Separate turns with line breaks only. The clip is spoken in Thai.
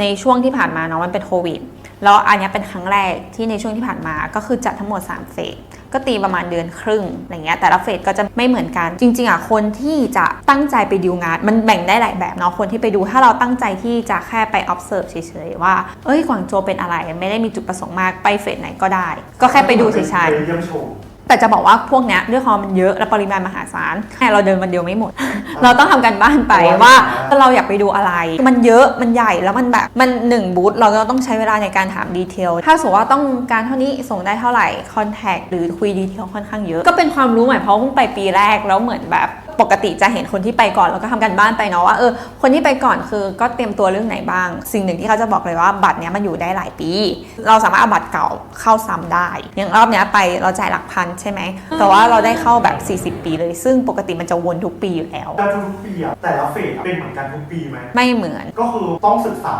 ในช่วงที่ผ่านมาเนาะมันเป็นโควิดแล้วอันนี้เป็นครั้งแรกที่ในช่วงที่ผ่านมาก็คือจัดทั้งหมด 3 เฟสก็ตีประมาณเดือนครึ่งอะไรเงี้ยแต่ละเฟสก็จะไม่เหมือนกัน จริง ๆอะคนที่จะตั้งใจไปดิวงาน มันแบ่งได้หลายแบบเนาะคนที่ไปดูถ้าเราตั้งใจที่จะแค่ไป observe เฉยๆว่าเอ้ยกวางโจเป็นอะไรไม่ได้มีจุดประสงค์มากไปเฟสไหนก็ได้ ก็แค่ไปดูเฉยๆ แต่จะบอกว่าพวกเนี้ยด้วยความมันเยอะและปริมาณมหาศาลแค่เราเดินวันเดียวไม่หมด เราต้องทำกันบ้านไปว่าเราอยากไปดูอะไร มันเยอะมันใหญ่แล้วมันแบบมันหนึ่งบูธเราก็ต้องใช้เวลาในการถามดีเทลถ้าสมมติว่าต้องการเท่านี้ส่งได้เท่าไหร่คอนแทคหรือคุยดีเทลค่อนข้างเยอะก็เป็นความรู้ใหม่เพราะเพิ่งไปปีแรกแล้วเหมือนแบบ ปกติจะเห็นคนที่ไปก่อนแล้วก็ทำกันบ้านไปเนาะว่าเออคนที่ไปก่อนคือก็เตรียมตัวเรื่องไหนบ้าง สิ่งหนึ่งที่เขาจะบอกเลยว่าบัตรเนี้ยมันอยู่ได้หลายปี เราสามารถเอาบัตรเก่าเข้าซ้ำได้ อย่างรอบเนี้ยไปเราจ่ายหลักพันใช่ไหมแต่ว่าเราได้เข้าแบบ 40 ปีเลย ซึ่งปกติมันจะวนทุกปีอยู่แล้ว
การทุกปีอะแต่ละเฟสอะเป็นเหมือนกันทุกปีไหม
ไม่เหมือน
ก็คือต้องศึกษา